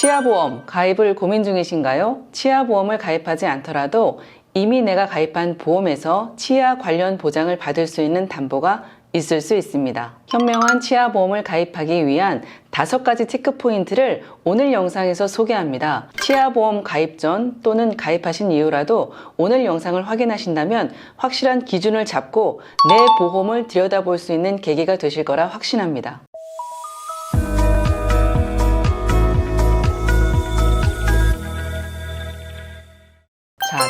치아보험 가입을 고민 중이신가요? 치아보험을 가입하지 않더라도 이미 내가 가입한 보험에서 치아 관련 보장을 받을 수 있는 담보가 있을 수 있습니다. 현명한 치아보험을 가입하기 위한 다섯 가지 체크 포인트를 오늘 영상에서 소개합니다. 치아보험 가입 전 또는 가입하신 이후라도 오늘 영상을 확인하신다면 확실한 기준을 잡고 내 보험을 들여다볼 수 있는 계기가 되실 거라 확신합니다.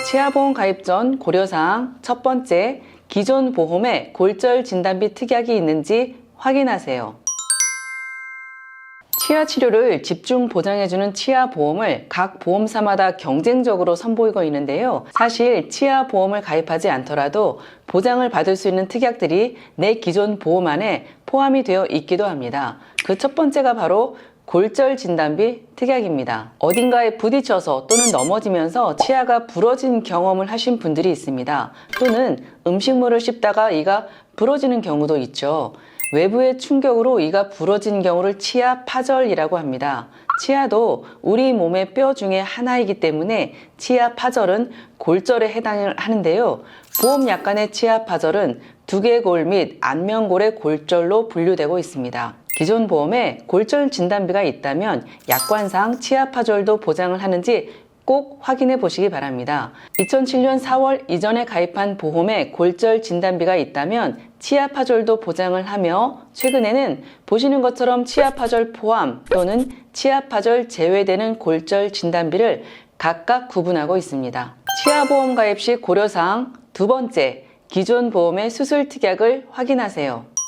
치아보험 가입 전 고려사항 첫 번째, 기존 보험에 골절 진단 비 특약이 있는지 확인하세요. 치아 치료를 집중 보장해주는 치아 보험을 각 보험사마다 경쟁적으로 선보이고 있는데요. 사실 치아 보험을 가입하지 않더라도 보장을 받을 수 있는 특약들이 내 기존 보험 안에 포함이 되어 있기도 합니다. 그 첫 번째가 바로 골절 진단비 특약입니다. 어딘가에 부딪혀서 또는 넘어지면서 치아가 부러진 경험을 하신 분들이 있습니다. 또는 음식물을 씹다가 이가 부러지는 경우도 있죠. 외부의 충격으로 이가 부러진 경우를 치아 파절이라고 합니다. 치아도 우리 몸의 뼈 중에 하나이기 때문에 치아 파절은 골절에 해당을 하는데요. 보험 약관의 치아 파절은 두개골 및 안면골의 골절로 분류되고 있습니다. 기존 보험에 골절 진단비가 있다면 약관상 치아 파절도 보장을 하는지 꼭 확인해 보시기 바랍니다. 2007년 4월 이전에 가입한 보험에 골절 진단비가 있다면 치아 파절도 보장을 하며 최근에는 보시는 것처럼 치아 파절 포함 또는 치아 파절 제외되는 골절 진단비를 각각 구분하고 있습니다. 치아 보험 가입 시 고려사항 두 번째, 기존 보험의 수술 특약을 확인하세요.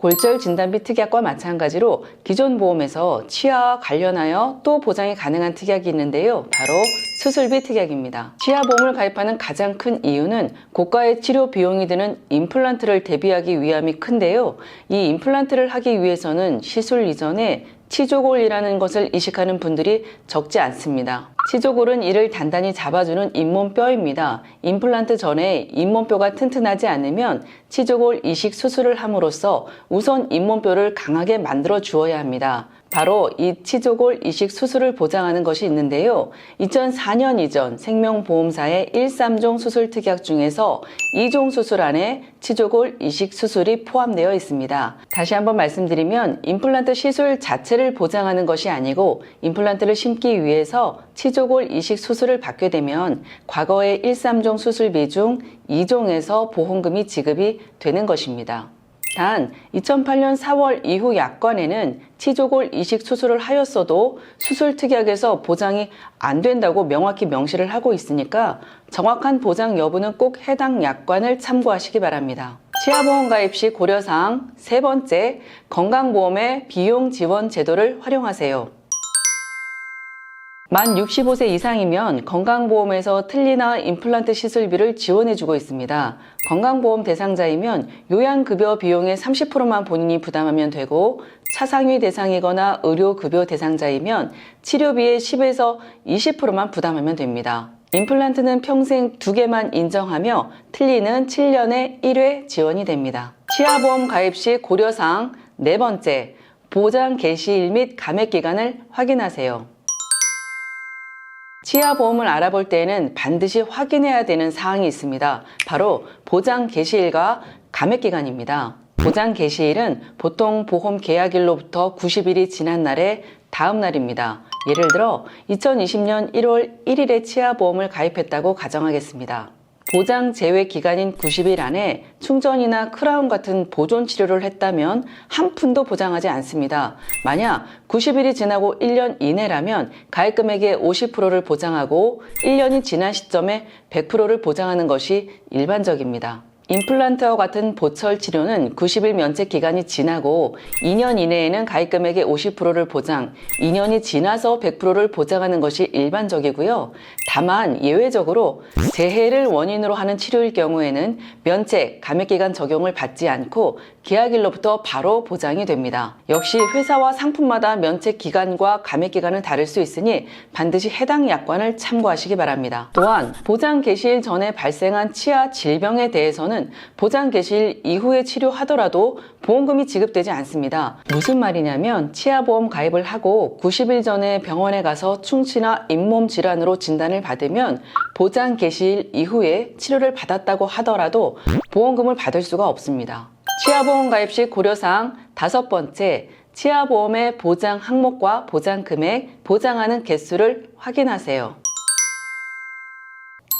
골절 진단 비 특약과 마찬가지로 기존 보험에서 치아와 관련하여 또 보장이 가능한 특약이 있는데요. 바로 수술비 특약입니다. 치아 보험을 가입하는 가장 큰 이유는 고가의 치료 비용이 드는 임플란트를 대비하기 위함이 큰데요. 이 임플란트를 하기 위해서는 시술 이전에 치조골이라는 것을 이식하는 분들이 적지 않습니다. 치조골은 이를 단단히 잡아주는 잇몸뼈입니다. 임플란트 전에 잇몸뼈가 튼튼하지 않으면 치조골 이식 수술을 함으로써 우선 잇몸뼈를 강하게 만들어 주어야 합니다. 바로 이 치조골 이식 수술을 보장하는 것이 있는데요. 2004년 이전 생명보험사의 1, 3종 수술 특약 중에서 2종 수술 안에 치조골 이식 수술이 포함되어 있습니다. 다시 한번 말씀드리면 임플란트 시술 자체를 보장하는 것이 아니고 임플란트를 심기 위해서 치조골 이식 수술을 받게 되면 과거의 1, 3종 수술비 중 2종에서 보험금이 지급이 되는 것입니다. 단 2008년 4월 이후 약관에는 치조골 이식 수술을 하였어도 수술 특약에서 보장이 안 된다고 명확히 명시를 하고 있으니까 정확한 보장 여부는 꼭 해당 약관을 참고하시기 바랍니다. 치아보험 가입 시 고려사항 세 번째, 건강보험의 비용 지원 제도를 활용하세요. 만 65세 이상이면 건강보험에서 틀니나 임플란트 시술비를 지원해주고 있습니다. 건강보험 대상자이면 요양급여 비용의 30%만 본인이 부담하면 되고 차상위 대상이거나 의료급여 대상자이면 치료비의 10에서 20%만 부담하면 됩니다. 임플란트는 평생 두 개만 인정하며 틀니는 7년에 1회 지원이 됩니다. 치아보험 가입 시 고려사항 네 번째, 보장 개시일 및 감액 기간을 확인하세요. 치아보험을 알아볼 때에는 반드시 확인해야 되는 사항이 있습니다. 바로 보장 개시일과 감액 기간입니다. 보장 개시일은 보통 보험 계약일로부터 90일이 지난 날의 다음 날입니다. 예를 들어 2020년 1월 1일에 치아보험을 가입했다고 가정하겠습니다. 보장 제외 기간인 90일 안에 충전이나 크라운 같은 보존 치료를 했다면 한 푼도 보장하지 않습니다. 만약 90일이 지나고 1년 이내라면 가입 금액의 50%를 보장하고 1년이 지난 시점에 100%를 보장하는 것이 일반적입니다. 임플란트와 같은 보철 치료는 90일 면책 기간이 지나고 2년 이내에는 가입 금액의 50%를 보장, 2년이 지나서 100%를 보장하는 것이 일반적이고요. 다만 예외적으로 재해를 원인으로 하는 치료일 경우에는 면책, 감액 기간 적용을 받지 않고 계약일로부터 바로 보장이 됩니다. 역시 회사와 상품마다 면책 기간과 감액 기간은 다를 수 있으니 반드시 해당 약관을 참고하시기 바랍니다. 또한 보장 개시일 전에 발생한 치아 질병에 대해서는 보장 개시일 이후에 치료하더라도 보험금이 지급되지 않습니다. 무슨 말이냐면 치아보험 가입을 하고 90일 전에 병원에 가서 충치나 잇몸 질환으로 진단을 받으면 보장 개시일 이후에 치료를 받았다고 하더라도 보험금을 받을 수가 없습니다. 치아보험 가입 시 고려사항 다섯 번째, 치아보험의 보장 항목과 보장 금액, 보장하는 개수를 확인하세요.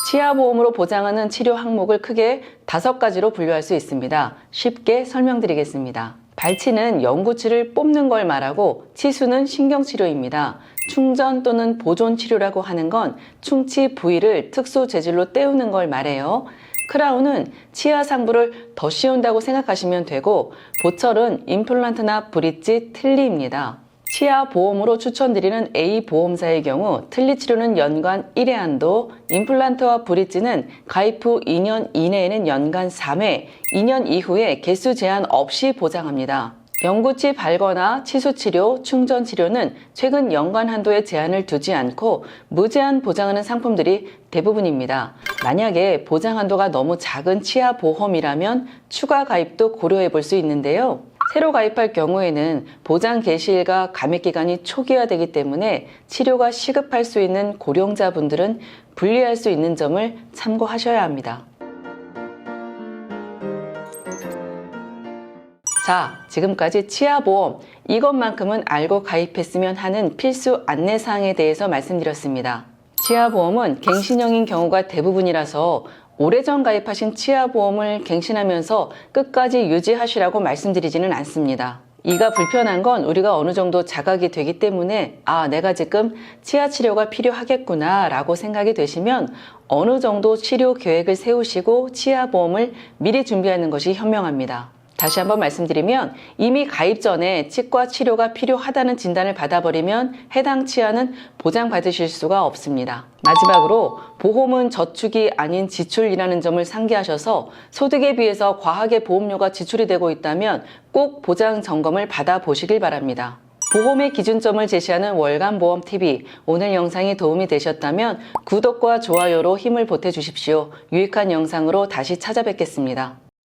치아보험으로 보장하는 치료 항목을 크게 다섯 가지로 분류할 수 있습니다. 쉽게 설명드리겠습니다. 발치는 연구치를 뽑는 걸 말하고 치수는 신경치료입니다. 충전 또는 보존 치료라고 하는 건 충치 부위를 특수 재질로 때우는 걸 말해요. 크라운은 치아 상부를 더 씌운다고 생각하시면 되고 보철은 임플란트나 브릿지, 틀니입니다. 치아 보험으로 추천드리는 A 보험사의 경우 틀니 치료는 연간 1회 한도, 임플란트와 브릿지는 가입 후 2년 이내에는 연간 3회, 2년 이후에 개수 제한 없이 보장합니다. 연구치 발거나 치수 치료, 충전 치료는 최근 연간 한도에 제한을 두지 않고 무제한 보장하는 상품들이 대부분입니다. 만약에 보장 한도가 너무 작은 치아 보험이라면 추가 가입도 고려해 볼 수 있는데요. 새로 가입할 경우에는 보장 개시일과 감액 기간이 초기화되기 때문에 치료가 시급할 수 있는 고령자분들은 분리할 수 있는 점을 참고하셔야 합니다. 자, 지금까지 치아보험 이것만큼은 알고 가입했으면 하는 필수 안내사항에 대해서 말씀드렸습니다. 치아보험은 갱신형인 경우가 대부분이라서 오래전 가입하신 치아보험을 갱신하면서 끝까지 유지하시라고 말씀드리지는 않습니다. 이가 불편한 건 우리가 어느 정도 자각이 되기 때문에 아, 내가 지금 치아 치료가 필요하겠구나 라고 생각이 되시면 어느 정도 치료 계획을 세우시고 치아보험을 미리 준비하는 것이 현명합니다. 다시 한번 말씀드리면 이미 가입 전에 치과 치료가 필요하다는 진단을 받아버리면 해당 치아는 보장받으실 수가 없습니다. 마지막으로 보험은 저축이 아닌 지출이라는 점을 상기하셔서 소득에 비해서 과하게 보험료가 지출이 되고 있다면 꼭 보장 점검을 받아보시길 바랍니다. 보험의 기준점을 제시하는 월간 보험 TV 오늘 영상이 도움이 되셨다면 구독과 좋아요로 힘을 보태 주십시오. 유익한 영상으로 다시 찾아뵙겠습니다.